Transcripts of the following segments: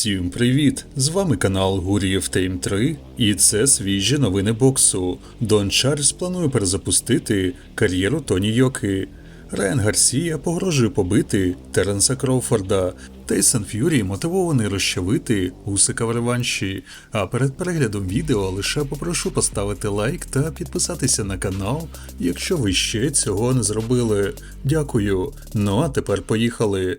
Всім привіт! З вами канал Гурієв Тейм 3 і це свіжі новини боксу. Дон Чарльз планує перезапустити кар'єру Тоні Йоки. Райан Гарсія погрожує побити Теренса Кроуфорда. Тейсон Ф'юрі мотивований розчавити Усика в реванші. А перед переглядом відео лише попрошу поставити лайк та підписатися на канал, якщо ви ще цього не зробили. Дякую. Ну а тепер поїхали.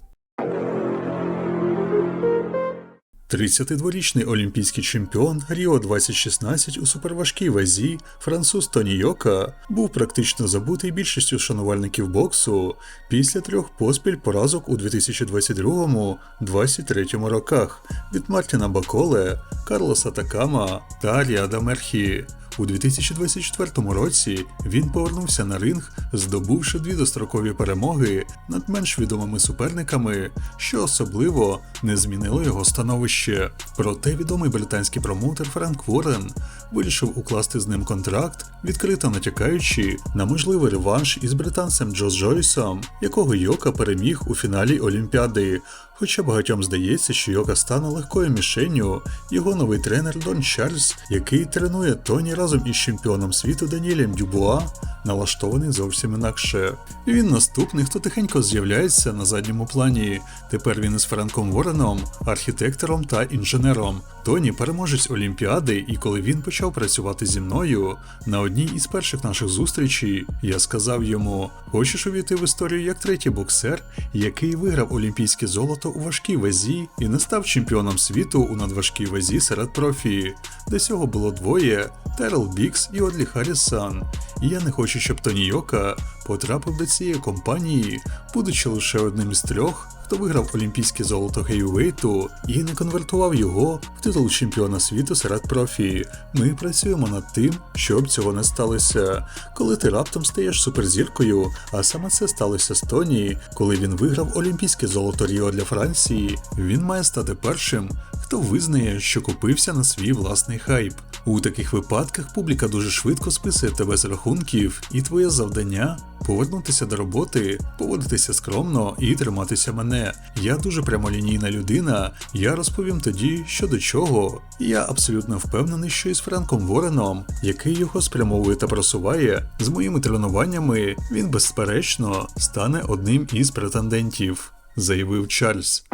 32-річний олімпійський чемпіон Ріо 2016 у суперважкій вазі француз Тоні Йока був практично забутий більшістю шанувальників боксу після трьох поспіль поразок у 2022-2023 роках від Мартіна Баколе, Карлоса Такама та Ріада Мерхі. У 2024 році він повернувся на ринг, здобувши дві дострокові перемоги над менш відомими суперниками, що особливо не змінило його становище. Проте відомий британський промоутер Френк Ворен вирішив укласти з ним контракт, відкрито натякаючи на можливий реванш із британцем Джо Джойсом, якого Йока переміг у фіналі Олімпіади. Хоча багатьом здається, що Йока стане легкою мішенню, його новий тренер Дон Чарльз, який тренує Тоні разом із чемпіоном світу Даніелем Дюбуа, налаштований зовсім інакше. Він наступний, хто тихенько з'являється на задньому плані. Тепер він із Френком Вореном, архітектором та інженером. Тоні переможець Олімпіади, і коли він почав працювати зі мною на одній із перших наших зустрічей, я сказав йому: хочеш увійти в історію як третій боксер, який виграв олімпійське золото у важкій вазі і не став чемпіоном світу у надважкій вазі серед профі. До цього було двоє: Терел Бікс і Одлі Харрісон. І я не хочу, щоб Тоні Йока потрапив до цієї компанії, будучи лише одним із трьох, хто виграв олімпійське золото гейвейту і не конвертував його в титул чемпіона світу серед профі. Ми працюємо над тим, щоб цього не сталося. Коли ти раптом стаєш суперзіркою, а саме це сталося з Тоні, коли він виграв олімпійське золото Ріо для Франції, він має стати першим, хто визнає, що купився на свій власний хайп. У таких випадках публіка дуже швидко списує тебе з рахунків, і твоє завдання повернутися до роботи, поводитися скромно і триматися мене. Я дуже прямолінійна людина. Я розповім тоді, що до чого. І Я абсолютно впевнений, що із Френком Вореном, який його спрямовує та просуває, з моїми тренуваннями він безперечно стане одним із претендентів, заявив Чарльз.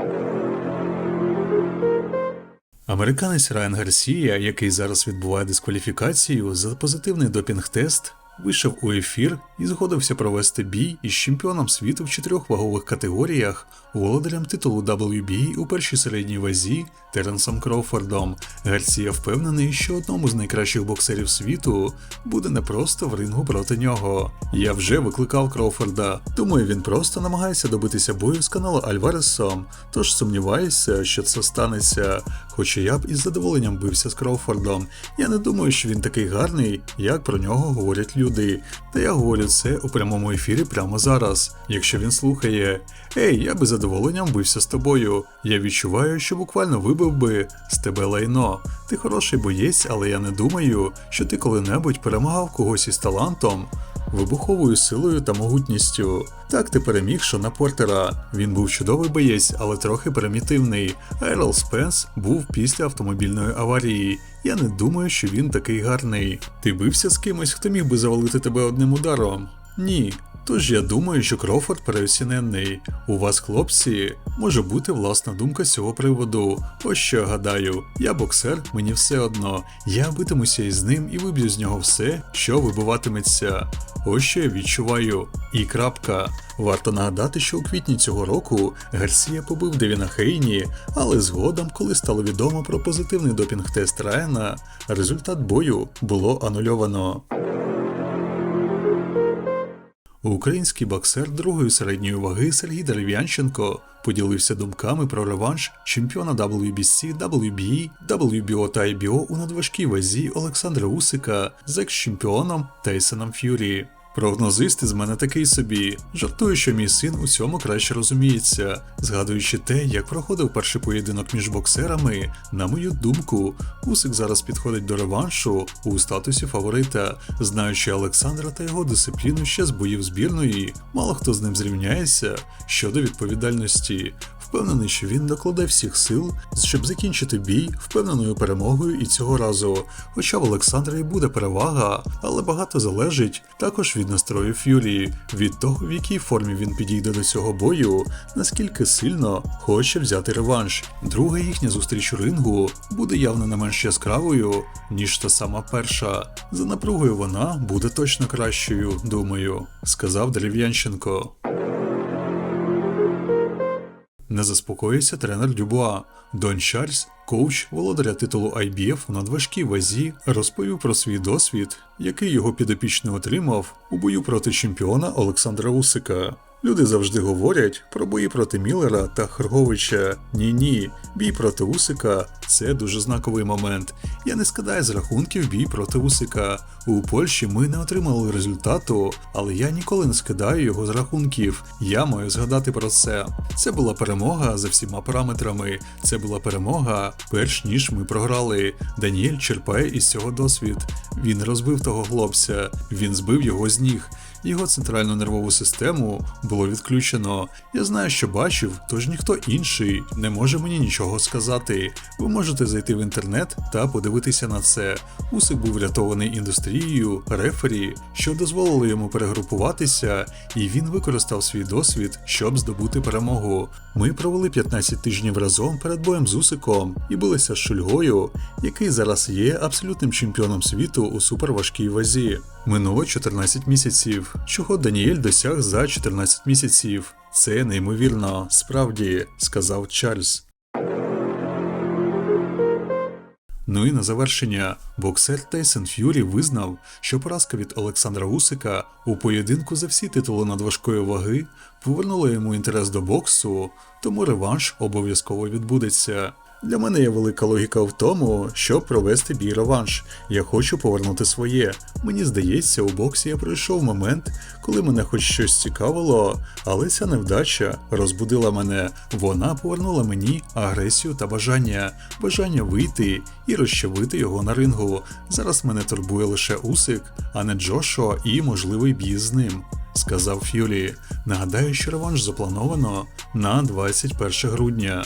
Американець Райан Гарсія, який зараз відбуває дискваліфікацію за позитивний допінг-тест, вийшов у ефір і згодився провести бій із чемпіоном світу в чотирьох вагових категоріях, володарем титулу WBA у першій середній вазі Теренсом Кроуфордом. Гарсія впевнений, що одному з найкращих боксерів світу буде не просто в рингу проти нього. Я вже викликав Кроуфорда, думаю, він просто намагається добитися бою з каналу Альваресом, тож сумніваюся, що це станеться. Хоча я б із задоволенням бився з Кроуфордом. Я не думаю, що він такий гарний, як про нього говорять люди. Та я говорю це у прямому ефірі прямо зараз. Якщо він слухає, Ей, я би задоволенням бився з тобою. Я відчуваю, що буквально вибив би з тебе лайно. Ти хороший боєць, але я не думаю, що ти коли-небудь перемагав когось із талантом. Вибуховою силою та могутністю. Так ти переміг Шона Портера. Він був чудовий боєць, але трохи примітивний. Ерл Спенс був після автомобільної аварії. Я не думаю, що він такий гарний. Ти бився з кимось, хто міг би завалити тебе одним ударом? Ні. Тож я думаю, що Крофорд переоцінений. У вас, хлопці, може бути власна думка з цього приводу. Ось що гадаю, я боксер, мені все одно. Я битимуся із ним і виб'ю з нього все, що вибиватиметься. Я відчуваю. І крапка. Варто нагадати, що у квітні цього року Гарсія побив Девіна Хейні, але згодом, коли стало відомо про позитивний допінг-тест Райана, результат бою було анульовано. Український боксер другої середньої ваги Сергій Дерев'янченко поділився думками про реванш чемпіона WBC, WBE, WBO та IBO у надважкій вазі Олександра Усика з екс-чемпіоном Тейсоном Ф'юрі. Прогнозист із мене такий собі. Жартую, що мій син у цьому краще розуміється, згадуючи те, як проходив перший поєдинок між боксерами. На мою думку, Усик зараз підходить до реваншу у статусі фаворита, знаючи Олександра та його дисципліну ще з боїв збірної, мало хто з ним зрівняється щодо відповідальності. Впевнений, що він докладе всіх сил, щоб закінчити бій впевненою перемогою і цього разу. Хоча в Олександра і буде перевага, але багато залежить також від настрою Ф'юрі, від того, в якій формі він підійде до цього бою, наскільки сильно хоче взяти реванш. Друга їхня зустріч у рингу буде явно не менш яскравою, ніж та сама перша. За напругою вона буде точно кращою, думаю, сказав Дерев'янченко. Не заспокоївся тренер Дюбуа. Дон Чарльз, коуч володаря титулу IBF у надважкій вазі, розповів про свій досвід, який його підопічний отримав у бою проти чемпіона Олександра Усика. Люди завжди говорять про бої проти Міллера та Хрговича. Ні, ні, бій проти Усика це дуже знаковий момент. Я не скидаю з рахунків бій проти Усика. У Польщі ми не отримали результату, але я ніколи не скидаю його з рахунків. Я маю згадати про це. Це була перемога за всіма параметрами. Це була перемога, перш ніж ми програли. Даніель черпає із цього досвід. Він розбив того хлопця, він збив його з ніг. Його центральну нервову систему було відключено. Я знаю, що бачив, тож ніхто інший не може мені нічого сказати. Ви можете зайти в інтернет та подивитися на це. Усик був врятований індустрією, рефері, що дозволило йому перегрупуватися, і він використав свій досвід, щоб здобути перемогу. Ми провели 15 тижнів разом перед боєм з Усиком і билися з Шульгою, який зараз є абсолютним чемпіоном світу у суперважкій вазі. Минуло 14 місяців, чого Даніель досяг за 14 місяців. Це неймовірно, справді, сказав Чарльз. Ну і на завершення, боксер Тейсон Ф'юрі визнав, що поразка від Олександра Усика у поєдинку за всі титули надважкої ваги повернула йому інтерес до боксу, тому реванш обов'язково відбудеться. Для мене є велика логіка в тому, щоб провести бій реванш. Я хочу повернути своє. Мені здається, у боксі я пройшов момент, коли мене хоч щось цікавило, але ця невдача розбудила мене. Вона повернула мені агресію та бажання, бажання вийти і розчавити його на рингу. Зараз мене турбує лише Усик, а не Джошуа і можливий бій з ним. Сказав Ф'юлі. Нагадаю, що реванш заплановано на 21 грудня.